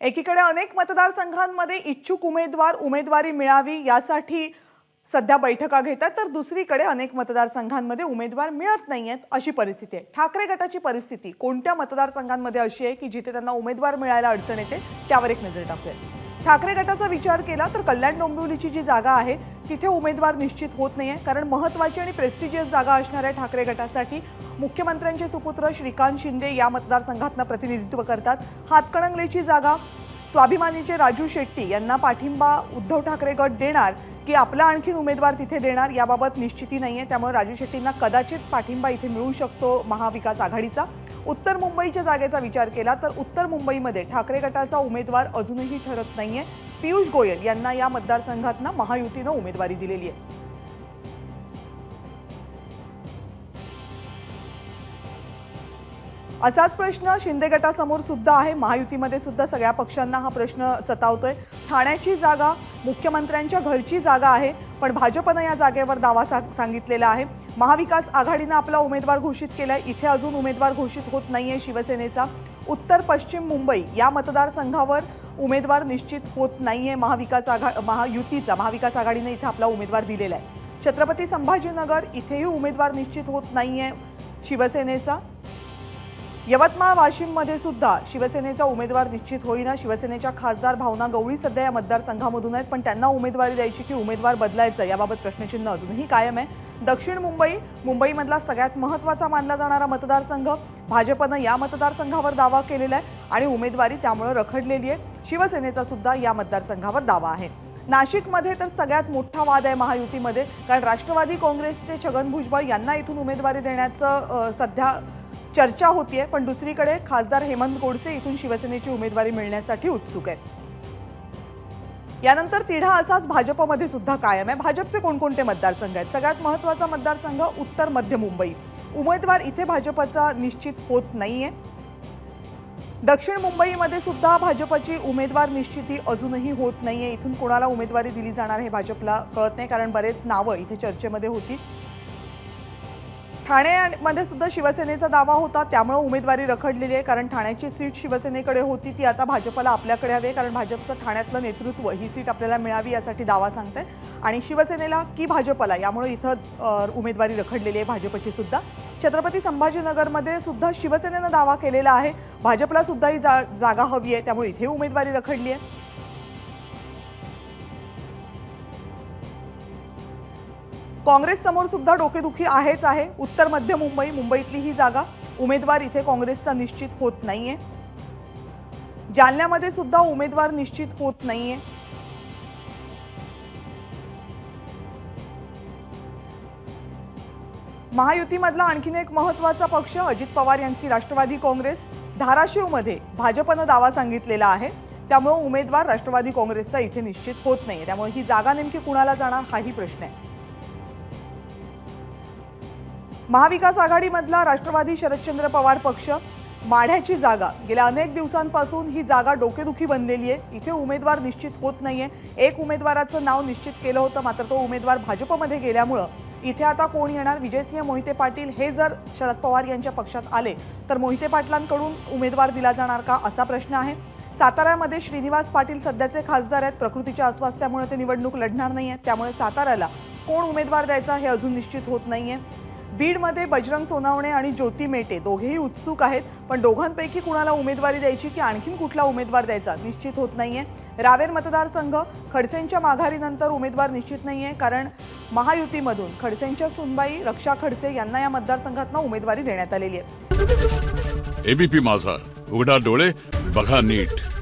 एकीकडे अनेक मतदारसंघांमध्ये इच्छुक उमेदवार उमेदवारी मिळावी यासाठी सध्या बैठका घेतात तर दुसरीकडे अनेक मतदारसंघांमध्ये उमेदवार मिळत नाही आहेत अशी परिस्थिती आहे. ठाकरे गटाची परिस्थिती कोणत्या मतदारसंघांमध्ये अशी आहे की जिथे त्यांना उमेदवार मिळायला अडचण येते त्यावर एक नजर टाकूया ठाकरे गटाचा विचार केला तर कल्याण डोंबिवलीची जी जागा आहे तिथे उमेदवार निश्चित होत नाही आहे कारण महत्वाची आणि प्रेस्टिजियस जागा असणाऱ्या ठाकरे गटासाठी मुख्यमंत्र्यांचे सुपुत्र श्रीकांत शिंदे या मतदारसंघातनं प्रतिनिधित्व करतात. हातकणंगलेची जागा स्वाभिमानीचे राजू शेट्टी यांना पाठिंबा उद्धव ठाकरे गट देणार की आपला आणखीन उमेदवार तिथे देणार याबाबत निश्चिती नाही आहे त्यामुळे राजू शेट्टींना कदाचित पाठिंबा इथे मिळू शकतो महाविकास आघाडीचा. उत्तर मुंबईच्या जागेचा विचार केला तर उत्तर मुंबईमध्ये ठाकरे गटाचा उमेदवार अजूनही ठरत नाही आहे पियुष गोयल यांना या मतदारसंघातनं महायुतीनं उमेदवारी दिलेली आहे. असाच प्रश्न शिंदे गटासमोर सुद्धा आहे. महायुतीमध्ये सुद्धा सगळ्या पक्षांना हा प्रश्न सतावतोय. ठाण्याची जागा मुख्यमंत्र्यांच्या घरची जागा आहे पण भाजपनं या जागेवर दावा सा सांगितलेला आहे. महाविकास आघाडीनं आपला उमेदवार घोषित केलाय. इथे अजून उमेदवार घोषित होत नाहीये शिवसेनेचा. उत्तर पश्चिम मुंबई या मतदारसंघावर उमेदवार निश्चित होत नाही आहे महाविकास आघा महायुतीचा महाविकास आघाडीने इथे आपला उमेदवार दिलेला आहे छत्रपती संभाजीनगर इथेही उमेदवार निश्चित होत नाही आहे शिवसेनेचा. यवतमाळ वाशिममध्ये सुद्धा शिवसेनेचा उमेदवार निश्चित होईना. शिवसेनेच्या खासदार भावना गवळी सध्या या मतदारसंघामधून आहेत पण त्यांना उमेदवारी द्यायची की उमेदवार बदलायचं याबाबत प्रश्नचिन्ह अजूनही कायम आहे. दक्षिण मुंबई मुंबईमधला सगळ्यात महत्त्वाचा मानला जाणारा मतदारसंघ भाजपनं या मतदारसंघावर दावा केलेला आहे आणि उमेदवारी त्यामुळे रखडलेली आहे. शिवसेनेचा सुद्धा या मतदारसंघावर दावा आहे. नाशिकमध्ये तर सगळ्यात मोठा वाद आहे महायुतीमध्ये कारण राष्ट्रवादी काँग्रेसचे छगन भुजबळ यांना इथून उमेदवारी देण्याचं सध्या चर्चा होतीये पण दुसरीकडे खासदार हेमंत गोडसे इथून शिवसेनेची उमेदवारी मिळण्यासाठी उत्सुक आहे यानंतर तिढा असाच भाजपमध्ये सुद्धा कायम आहे. भाजपचे कोणकोणते मतदारसंघ आहेत? सगळ्यात महत्त्वाचा मतदारसंघ उत्तर मध्य मुंबई. उमेदवार इथे भाजपचा निश्चित होत नाहीये. दक्षिण मुंबईमध्ये सुद्धा भाजपची उमेदवार निश्चिती अजूनही होत नाहीये. इथून कोणाला उमेदवारी दिली जाणार हे भाजपला कळत नाही कारण बरेच नावं इथे चर्चेमध्ये होती. ठाण्यामध्ये सुद्धा शिवसेनेचा दावा होता त्यामुळे उमेदवारी रखडलेली आहे कारण ठाण्याची सीट शिवसेनेकडे होती ती आता भाजपला आपल्याकडे हवी आहे कारण भाजपचं ठाण्यातलं नेतृत्व ही सीट आपल्याला मिळावी यासाठी दावा सांगते आणि शिवसेनेला की भाजपला यामुळे इथं उमेदवारी रखडलेली आहे भाजपची सुद्धा. छत्रपती संभाजीनगरमध्ये सुद्धा शिवसेनेनं दावा केलेला आहे. भाजपला सुद्धा ही जा जागा हवी आहे. त्यामुळे इथे उमेदवारी रखडली आहे. काँग्रेस समोर सुद्धा डोकेदुखी आहेच आहे. उत्तर मध्य मुंबई मुंबईतली ही जागा. उमेदवार इथे काँग्रेसचा निश्चित होत नाहीये. जालन्यामध्ये सुद्धा उमेदवार निश्चित होत नाहीये. महायुतीमधला आणखीन एक महत्त्वाचा पक्ष अजित पवार यांची राष्ट्रवादी काँग्रेस धाराशिवमध्ये भाजपनं दावा सांगितलेला आहे. त्यामुळे उमेदवार राष्ट्रवादी काँग्रेसचा इथे निश्चित होत नाही. त्यामुळे ही जागा नेमकी कुणाला जाणार हाही प्रश्न आहे. महाविकास आघाडीमधला राष्ट्रवादी शरदचंद्र पवार पक्ष माढ्याची जागा. गेल्या अनेक दिवसांपासून ही जागा डोकेदुखी बनलेली आहे. इथे उमेदवार निश्चित होत नाहीये. एक उमेदवाराचं नाव निश्चित केलं होतं मात्र तो उमेदवार भाजपमध्ये गेल्यामुळं इथे आता कोण येणार? विजयसिंह मोहिते पाटील हे जर शरद पवार यांच्या पक्षात आले तर मोहिते पाटलांकडून उमेदवार दिला जाणार का असा प्रश्न आहे. साताऱ्यामध्ये श्रीनिवास पाटील सध्याचे खासदार आहेत. प्रकृतीच्या अस्वास्थ्यामुळे ते निवडणूक लढणार नाही आहेत त्यामुळे साताऱ्याला कोण उमेदवार द्यायचा हे अजून निश्चित होत नाही आहे बीडमध्ये बजरंग सोनावणे आणि ज्योती मेटे दोघेही उत्सुक आहेत पण दोघांपैकी कुणाला उमेदवारी द्यायची की आणखीन कुठला उमेदवार द्यायचा निश्चित होत नाही आहे रावेर मतदारसंघ खडसेंच्या माघारीनंतर उमेदवार निश्चित नाही आहे कारण महायुतीमधून खडसेंच्या सुनबाई रक्षा खडसे यांना या मतदारसंघातनं उमेदवारी देण्यात आलेली आहे. एबीपी माझा. उघडा डोळे बघा नीट.